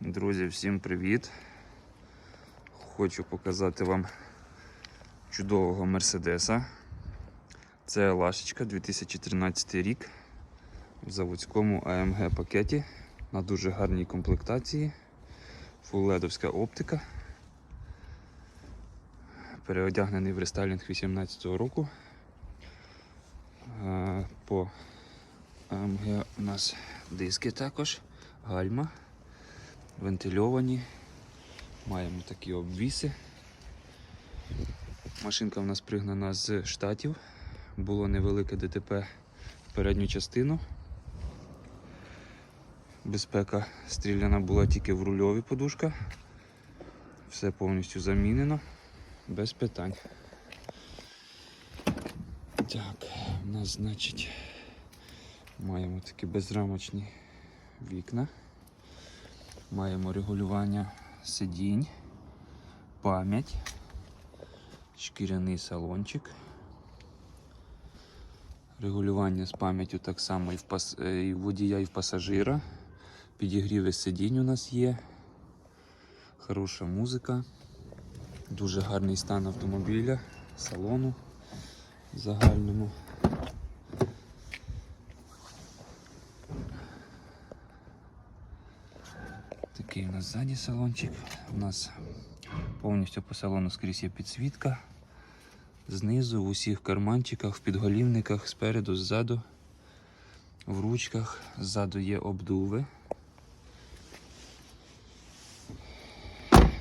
Друзі, всім привіт! Хочу показати вам чудового Мерседеса. Це Лашечка 2013 рік в заводському AMG пакеті на дуже гарній комплектації. Фулледовська оптика. Переодягнений в рестайлінг 2018 року. Е, По AMG у нас диски також, гальма вентильовані. Маємо такі обвіси. Машинка в нас пригнана з штатів. Було невелике ДТП в передню частину. Безпека стріляна була тільки в рульові подушка. Все повністю замінено, без питань. Так, у нас, значить, маємо такі безрамочні вікна. Маємо регулювання сидінь, пам'ять, шкіряний салончик. Регулювання з пам'яттю так само і в, пас... е, і водія, і в пасажира. Підігріви сидінь у нас є. Хороша музика. Дуже гарний стан автомобіля, салону загальному. Такий у нас ззаді салончик. У нас повністю по салону скрізь є підсвітка. Знизу, в усіх карманчиках, в підголівниках, спереду, ззаду, в ручках, ззаду є обдуви.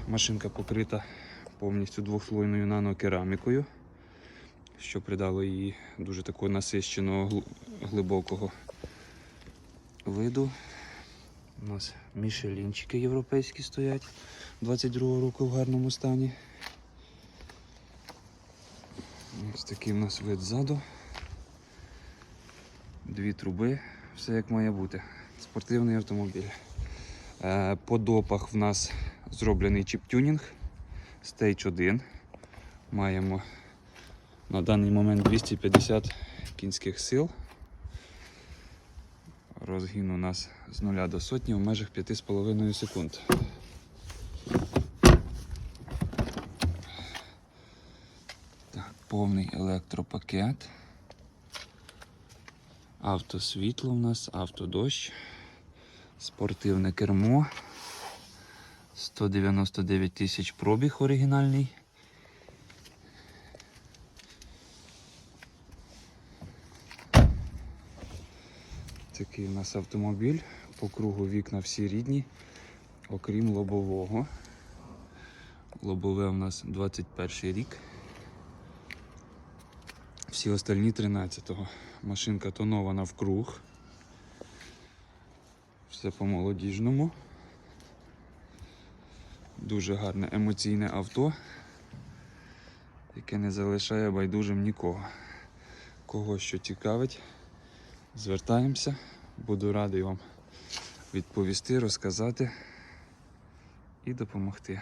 Машинка покрита повністю двохслойною нанокерамікою, що придало їй дуже такого насищеного глибокого виду. У нас мішелінчики європейські стоять 22 року в гарному стані. Ось такий у нас вид ззаду. Дві труби, все як має бути. Спортивний автомобіль. Е, По допах в нас зроблений чіп-тюнінг Stage 1. Маємо на даний момент 250 кінських сил. Розгін у нас з 0 до сотні в межах 5,5 секунд. Так, повний електропакет. Автосвітло у нас, автодощ, спортивне кермо. 199 тисяч пробіг оригінальний. Такий у нас автомобіль. По кругу вікна всі рідні, окрім лобового. Лобове у нас 21 рік. Всі остальні 13-го. Машинка тонована в круг. Все по молодіжному. Дуже гарне емоційне авто, яке не залишає байдужим нікого. Кого що цікавить, звертаємося. Буду радий вам відповісти, розказати і допомогти.